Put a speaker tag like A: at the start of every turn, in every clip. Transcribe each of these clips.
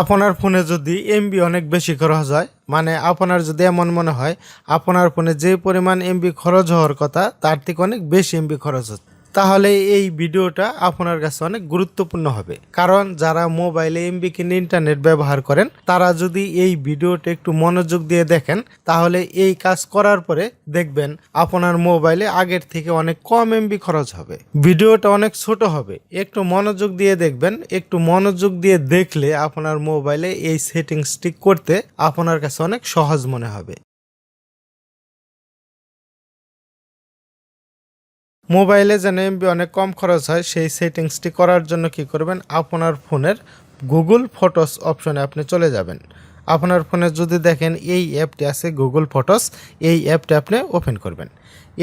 A: আপনার ফোনে যদি এমবি অনেক বেশি খরচ হয় মানে আপনার যদি এমন মনে হয়, আপনার ফোনে যে পরিমাণ এমবি খরচ হওয়ার কথা, তার থেকে অনেক বেশি এমবি খরচ হচ্ছে। তাহলে এই ভিডিওটা আপনার কাছে অনেক গুরুত্বপূর্ণ হবে। কারণ যারা মোবাইলে এমবি কিনে ইন্টারনেট ব্যবহার করেন, তারা যদি এই ভিডিওটা একটু মনোযোগ দিয়ে দেখেন, তাহলে এই কাজ করার পরে দেখবেন আপনার মোবাইলে আগের থেকে অনেক কম এমবি খরচ হবে। ভিডিওটা অনেক ছোট হবে। একটু মনোযোগ দিয়ে দেখবেন, একটু মনোযোগ দিয়ে দেখলে আপনার মোবাইলে এই সেটিংসটি করতে আপনার কাছে অনেক সহজ মনে হবে। মোবাইলে যেন এমবি অনেক কম খরচ হয়, সেই সেটিংসটি করার জন্য কি করবেন? আপনার ফোনের গুগল ফটোস অপশনে আপনি চলে যাবেন। আপনার ফোনে যদি দেখেন এই অ্যাপটি আছে গুগল ফটোস, এই অ্যাপটি আপনি ওপেন করবেন।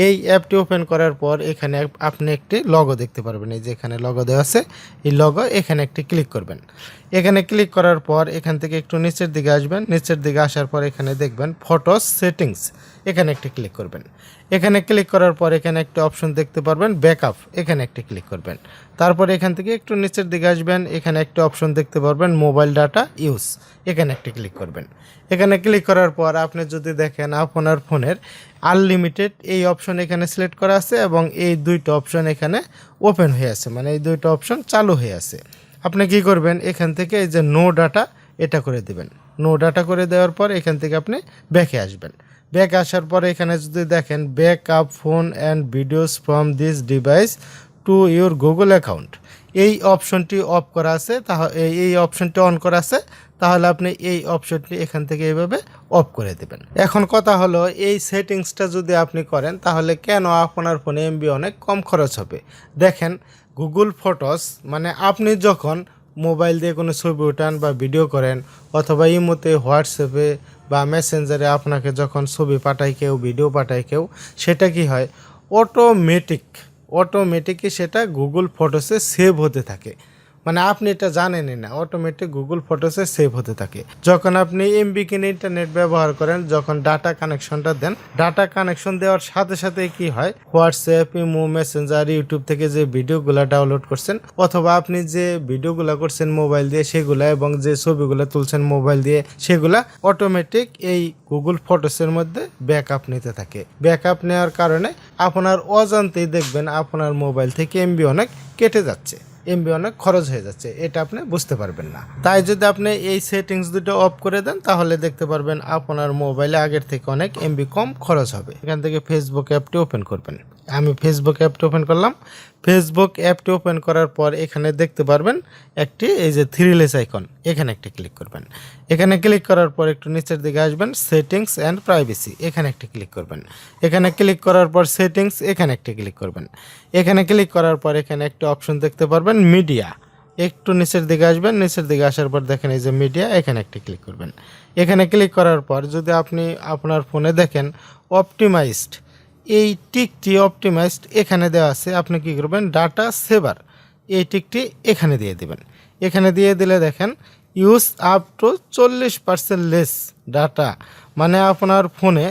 A: এই অ্যাপটি ওপেন করার পর এখানে আপনি একটি লগো দেখতে পারবেন। এই যে এখানে লগো দেওয়া আছে, এই লগো এখানে একটি ক্লিক করবেন। এখানে ক্লিক করার পর এখান থেকে একটু নিচের দিকে আসবেন। নিচের দিকে আসার পর এখানে দেখবেন ফটোস সেটিংস, এখানে একটি ক্লিক করবেন। এখানে ক্লিক করার পর এখানে একটা অপশন দেখতে পারবেন ব্যাকআপ এখানে একটি ক্লিক করবেন। তারপর এখান থেকে একটু নিচের দিকে আসবেন, এখানে একটা অপশন দেখতে পারবেন মোবাইল ডাটা ইউজ এখানে একটি ক্লিক করবেন। এখানে ক্লিক করার পর আপনি যদি দেখেন আপনার ফোনের আনলিমিটেড এই অপশন এখানে সিলেক্ট করা আছে এবং এই দুইটা অপশন এখানে ওপেন হয়ে আছে মানে এই দুইটা অপশন চালু হয়ে আছে। আপনি কি করবেন, এখান থেকে এই যে নো ডাটা এটা করে দেবেন। নো ডাটা করে দেওয়ার পর এখান থেকে আপনি ব্যাকে আসবেন। ব্যাক আসার পরে এখানে যদি দেখেন back up phone and videos from this device to your Google account এই অপশনটি অফ করা আছে তাহলে এই অপশনটি অন করা আছে, তাহলে আপনি এই অপশনটি এখান থেকে এইভাবে অফ করে দেবেন। এখন কথা হলো, এই সেটিংসটা যদি আপনি করেন, তাহলে কেন আপনার ফোনে এমবি অনেক কম খরচ হবে? দেখেন গুগল ফটোস মানে আপনি যখন মোবাইল দিয়ে কোনো ছবি উঠান বা ভিডিও করেন অথবা ইমোতে, হোয়াটসঅ্যাপে বা মেসেঞ্জারে আপনাকে যখন ছবি পাঠায় কেউ, ভিডিও পাঠায় কেউ, সেটা কি হয়? অটোমেটিক অটোমেটিকই সেটা গুগল ফটোসে সেভ হতে থাকে। মানে আপনি এটা জানেনই না অটোমেটিক গুগল ফটোসে সেভ হতে থাকে। যখন আপনি এমবি কিনে ইন্টারনেট ব্যবহার করেন, যখন ডাটা কানেকশনটা দেন ডাটা কানেকশন দেওয়ার সাথে সাথে কি হয়? হোয়াটসঅ্যাপ ইমো মেসেঞ্জার ইউটিউব থেকে যে ভিডিওগুলো ডাউনলোড করছেন, অথবা আপনি যে ভিডিওগুলো করছেন মোবাইল দিয়ে, সেগুলা এবং যে ছবিগুলো তুলছেন মোবাইল দিয়ে, সেগুলা অটোমেটিক এই গুগল ফটোসের মধ্যে ব্যাকআপ নিতে থাকে। ব্যাকআপ নেওয়ার কারণে আপনার অজান্তেই দেখবেন আপনার মোবাইল থেকে এমবি অনেক কেটে যাচ্ছে। এমবি অনেক খরচ হয়ে যাচ্ছে, এটা আপনি বুঝতে পারবেন না। তাই যদি আপনি এই সেটিংস দুটো অফ করে দেন, তাহলে দেখতে পারবেন আপনার মোবাইলে আগের থেকে অনেক এমবি কম খরচ হবে। এখান থেকে ফেসবুক অ্যাপটি ওপেন করবেন। আমি ফেসবুক অ্যাপটি ওপেন করলাম। ফেসবুক অ্যাপটি ওপেন করার পর এখানে দেখতে পারবেন একটি, এই যে থ্রি লেস আইকন এখানে একটি ক্লিক করবেন। এখানে ক্লিক করার পর একটু নিচের দিকে আসবেন সেটিংস অ্যান্ড প্রাইভেসি এখানে একটি ক্লিক করবেন। এখানে ক্লিক করার পর সেটিংস এখানে একটি ক্লিক করবেন। এখানে ক্লিক করার পর এখানে একটা অপশন দেখতে পারবেন মিডিয়া একটু নিচের দিকে আসবেন, নিচের দিকে আসার পর দেখেন এই যে মিডিয়া এখানে একটি ক্লিক করবেন। এখানে ক্লিক করার পর যদি আপনি আপনার ফোনে দেখেন অপটিমাইজড এই টিকটি অপটিমাইজড এখানে দেওয়া আছে। আপনি কি করবেন? Data saver. এই টিকটি এখানে দিয়ে দেবেন। এখানে দিয়ে দিলে দেখেন, ইউজ আপ টু চল্লিশ পার্সেন্ট লেস ডাটা। মানে আপনার ফোনে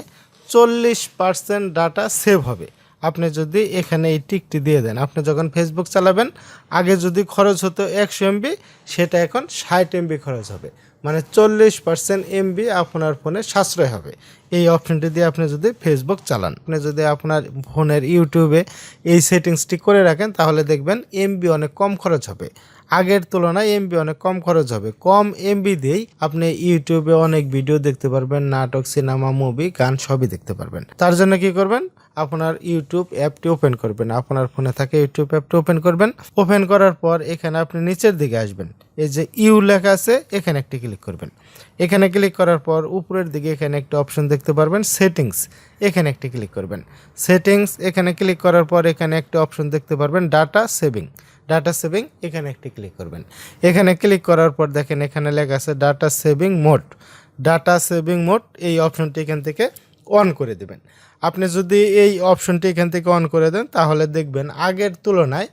A: চল্লিশ পার্সেন্ট ডাটা সেভ হবে। আপনি যদি এখানে এই টিকটি দিয়ে দেন, আপনি যখন ফেসবুক চালাবেন, আগে যদি খরচ হতো একশো এমবি, সেটা এখন ষাট এমবি খরচ হবে। মানে চল্লিশ পার্সেন্ট এমবি আপনার ফোনে সাশ্রয় হবে। এই অপশনটি দিয়ে আপনি যদি ফেসবুক চালান, আপনি যদি আপনার ফোনের ইউটিউবে এই সেটিংসটি করে রাখেন, তাহলে দেখবেন এমবি অনেক কম খরচ হবে। আগের তুলনায় এমবি অনেক কম খরচ হবে। কম এমবি দিয়েই আপনি ইউটিউবে অনেক ভিডিও দেখতে পারবেন, নাটক সিনেমা মুভি গান সবই দেখতে পারবেন। তার জন্য কি করবেন? আপনার ইউটিউব অ্যাপটি ওপেন করবেন। আপনার ফোনে থাকে ইউটিউব অ্যাপটি ওপেন করবেন। ওপেন করার পর এখানে আপনি নিচের দিকে আসবেন। এই যে ইউ লেখা আছে, এখানে একটি ক্লিক করবেন। এখানে ক্লিক করার পর উপরের দিকে এখানে একটি অপশন দেখতে পারবেন সেটিংস এখানে একটি ক্লিক করবেন। সেটিংস এখানে ক্লিক করার পর এখানে একটা অপশন দেখতে পারবেন ডাটা সেভিং ডাটা সেভিং এখানে একটি ক্লিক করবেন। এখানে ক্লিক করার পর দেখেন এখানে লেখা আছে data saving mode data saving mode এই অপশনটি এখান থেকে অন করে দেবেন। আপনি যদি এই অপশনটি এখান থেকে অন করে দেন, তাহলে দেখবেন আগের তুলনায়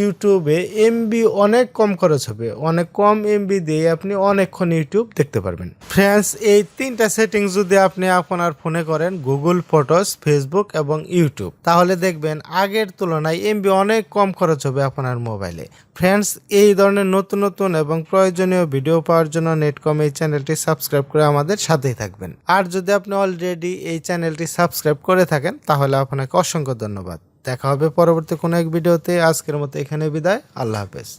A: ইউটিউবে এমবি অনেক কম খরচ হবে। অনেক কম এমবি দিয়ে আপনি অনেকক্ষণ ইউটিউব দেখতে পারবেন। ফ্রেন্ডস এই তিনটা সেটিংস যদি আপনি আপনার ফোনে করেন গুগল ফটোস ফেসবুক এবং ইউটিউব, তাহলে দেখবেন আগের তুলনায় এমবি অনেক কম খরচ হবে আপনার মোবাইলে ফ্রেন্ডস এই ধরনের নতুন নতুন এবং প্রয়োজনীয় ভিডিও পাওয়ার জন্য নেটকম এই চ্যানেলটি সাবস্ক্রাইব করে আমাদের সাথেই থাকবেন। আর যদি আপনি অলরেডি এই চ্যানেলটি সাবস্ক্রাইব করে থাকেন, তাহলে আপনাকে অসংখ্য ধন্যবাদ। দেখা হবে পরবর্তী কোনো এক ভিডিওতে। আজকের মতো এখানে বিদায়। আল্লাহ হাফেজ।